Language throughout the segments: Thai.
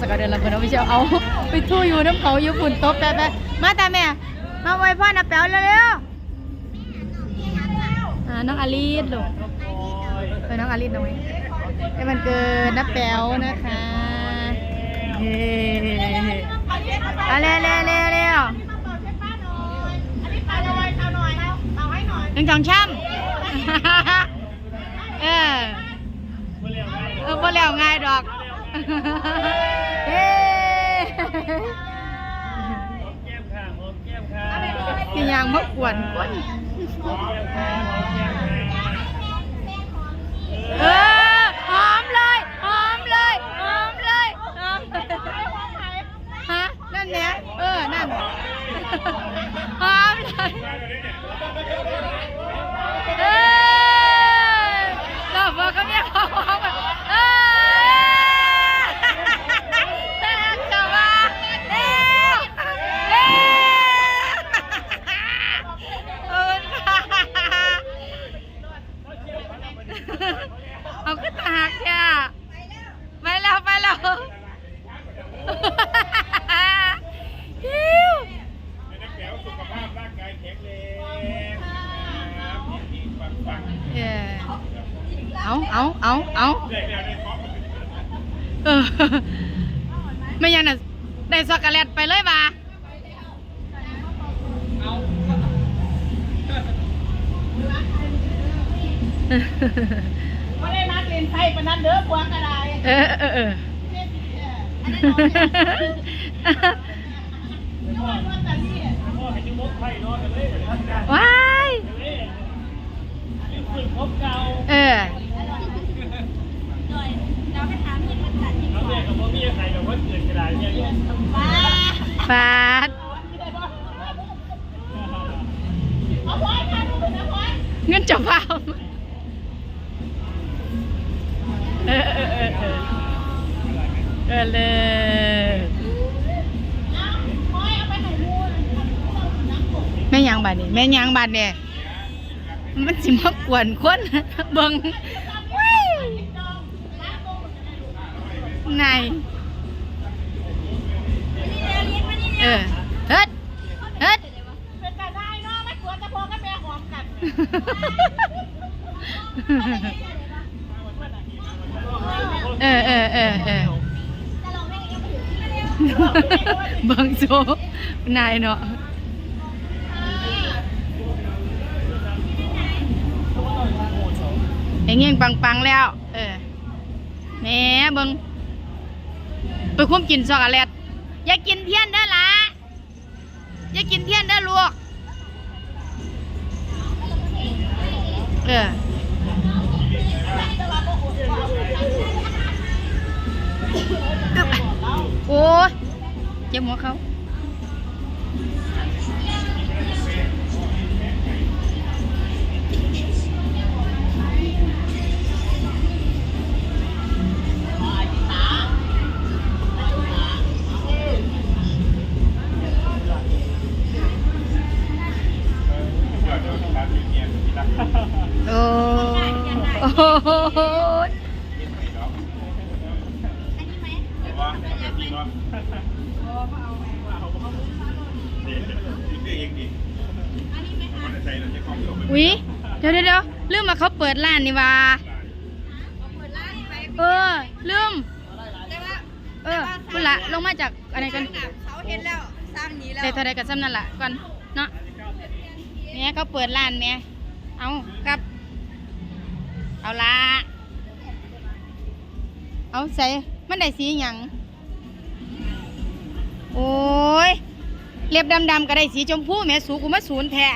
สกัดเดินละเพิ่นเอาไปเชียวเอาไปทู่อยู่น้ำเขาอยู่ฝุ่นตบแต่แต่มาแต่แม่ มาไว้พ่อนะแป๋วเร็วๆอ่าน้องอลิสลูกเออน้องอลิสน้องให้มันเกิดน้าแป๋วนะคะเฮ้เอาเร็วเร็วเร็วเร็วหนึ่งสองช่ำเออเออบ่แล้วง่ายดอก เฮ้แก้มค่ะหอมแก้มค่ะพี่ยางมากวนคนหอมแก้มค่ะหอมแก้มค่ะเออหอมเลยหอมเลยหอมเลยหอมฮะนั่นเนี่ยเออนั่นหอมเลยเออเราบอกกับเนี่ยหอมเออแตกจะมาเร็วเร็วขอบคุณค่ะ เอาก็ตากจ้ะไปแล้วไปแล้วฮิว ให้นักแก้วสุขภาพร่างกายแข็งแรงครับดีๆปัง เออเอา เอาเอาเอาๆได้แล้วได้พร้อมเออไม่ยังน่ะได้ช็อกโกแลตไปเลยบ่าไม่ได้นัดเรียนไทยปานนั้นเด้อกวางกระไดเออเออเออพ่อให้จิ้ม กไข่นอนกันเลยทำงานว้ายเลยนี่ฝึกพบเก่าเออเอาแม่กับพ่อมีไข่กับว่าเกิดกระดาษเนี่ยฟาดเงินจะเปล่าเออเออเออเออเออเลยแม่ยางบาดนี่แม่ยางบาดเนี่ยมันสิมากวนคน เบิ่งว้าย ไหนเออเฮ็ดเฮ็ดเป็นกระได้เนาะไม่กลัวจะพอกับแม่หอมกันเออเออเออเออเบังโซนายเนาะเองเงี้ยงปังๆแล้ว เออแหม่เบิง ไปคุ้มกินช็อกโกแลตอย่ากินเทียนเด้อล่ะอย่ากินเทียนเด้อลูกเออโอ้ยเจ็บหัวเขา โอ้โอ้ยอุ๊ยเดี๋ยวเดี๋ยวเดี๋ยวลืมมาเขาเปิดร้านนี่ว่าเออลืมเออคุณละลงมาจากอะไรกันเขาเห็นแล้วสร้างนี้แล้วได้เท่าไรกันซ้ำนั่นละก่อนเนาะแม่เขาเปิดร้านแม่เอากลับ เอาละเอาใส่มันได้สีหยังโอ้ยเล็บดำๆก็ได้สีชมพูแม่สูกูมาศูนย์แท้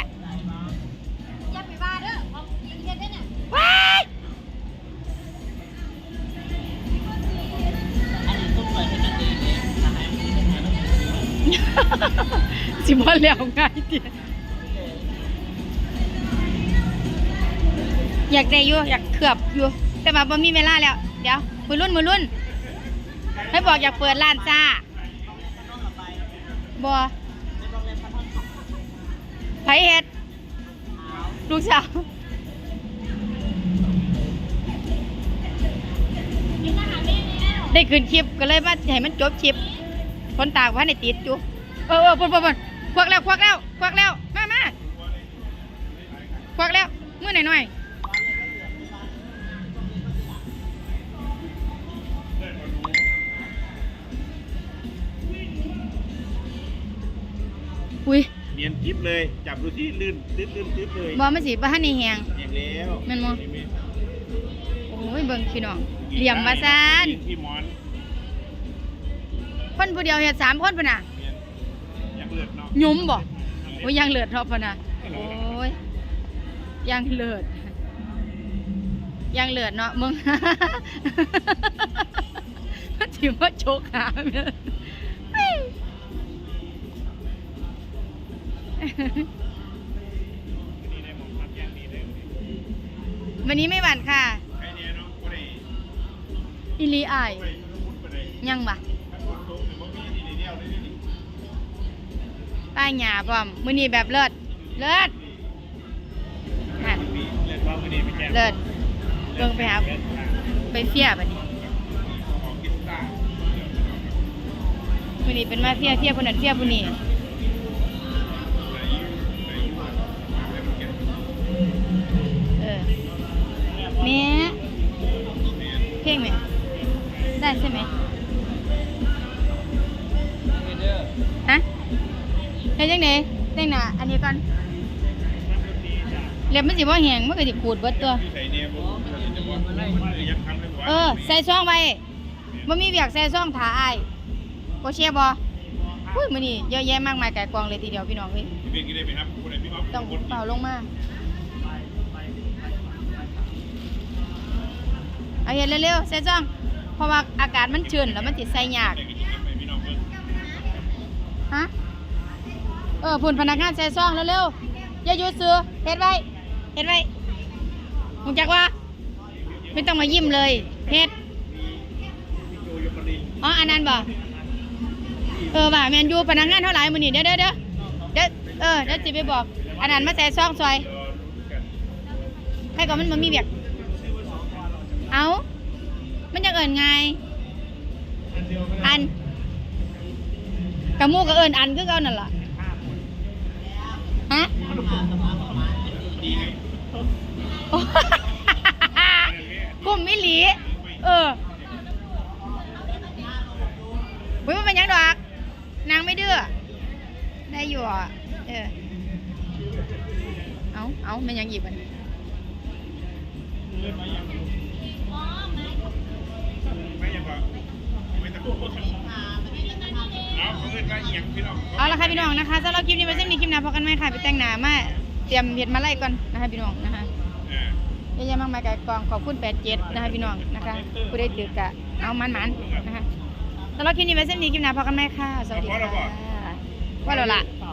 อย่าไปว่าเด้อของกินเฮ็ดได้เนี่ยว้ายสิบอลแล้วง่ายเอยากได้อยู่อยากเขือบอยู่ แต่ว่าบ่มีเวลาแล้ว เดี๋ยวมือรุ่นมือรุ่นให้บอกอยากเปิดร้านจ้าบ่ไผเฮ็ดลูกสาวได้คืนคลิปก็เลยมาให้มันจบคลิปคนตากว่าในติดอยู่เออเออปนปนปนควักแล้วควักแล้วควักแล้ว มามาควักแล้วมือหน่อยหน่อย นียนกิ๊บเลย จับดูที่ลื่นลื่นลื่นลื่นเลยบอมันสิบ้านในแหงอย่างแล้วแม่นบ่โอ้ยเบิ่งพี่น้องเหลี่ยมว่าซานพี่หมอนคนผู้เดียวเฮ็ดสามคนพุ่นน่ะเนียนยังเลือดเนาะหยุ้มบ่โอ้ยยังเลือดทอพุ่นน่ะโอ้ยยังเลือดยังเลือดเนาะมึง มันสิมาโชกหาแม่ วันนี้ไม่หวั่นค่ะใครเนี่ยเนาะบ่ได้อิลีอายยังบ่ถ้าหยวเลยนี่ใต้หญ้าพร้อมมือนี้แบบเลิศเลิศนั่นมีเลิศเบิ่งไปหาไปเฟียบัดนี้มือนี้เป็นมาเฟียเฟียผู้นั้นเฟียผู้นี้ ได้ใช่ไหมฮะเฮ็ดจังได๋แต่งหน้าอันนี้ก่อนเล็บมันสิบ่แห้งมันก็สิขูดเบิดตัวเบ่จะบอกมันยังทำได้บ่เออ ใส่ซองไว้บ่มีเวียกใส่ซองถาอ้ายบ่เชียบ่อุ้ยมื้อนี้เยอะแยะมากมายไก่กองเลยทีเดียวพี่น้องเอ้ยพี่เป็นกี่ได้ไหมครับคนไหนพี่อ๊อฟต้องเป่าลงมาเอาเห็นเร็วๆใส่ซอง ราะว่าอากาศมันชื้นแล้วมันสิใส่ยากฮะเออพุ่นพนักงานใส่ซองเร็วๆอย่าหยุดซื้อเฮ็ดไว้เฮ็ดไว้มึงจักว่า ไม่ต้องมายิ้มเลยเฮ็ดอ๋ออันนั้นบ่เออว่าแมนยูพนักงานเท่าไหร่มื้อนี้เด้อเด้อเด้อเด้อเออเดี๋ยวสิไปบอก อันนั้นมาใส่ซองซอยรอรู้กันใครก็มันมีเวียกเอา มันจะเอิ้นไง อันกะหมูก็เอิ้นอันคือเก่านั่นล่ะฮะดีไงโอ้กลุ่มมิหลี เอออุ้ยมันเป็นหยังดอก นางไม่ดื้อ ได้อยู่อะ เออ เอาเอามันยังหยิบอัน นี้ไม่ยังบ่ไม่ตะกุกเอาเพื่อนมาเอียงพี่น้องเอาละค่ะพี่น้องนะคะสำหรับคลิปนี้ไว้เส้นนี้คลิปหน้าพอกันไหมค่ะไปแต่งหน้ามาเตรียมเห็ดมาไล่ก่อนนะคะพี่น้องนะคะอ่าเยอะแยะมากมายไก่กองขอบคุณแปดเจ็ดนะคะพี่น้องนะคะผู้ได้ถือกะเอามันมันๆนะคะสำหรับคลิปนี้ไว้เส้นนี้คลิปหน้าพอกันไหมค่ะสวัสดีค่ะว่าแล้วล่ะ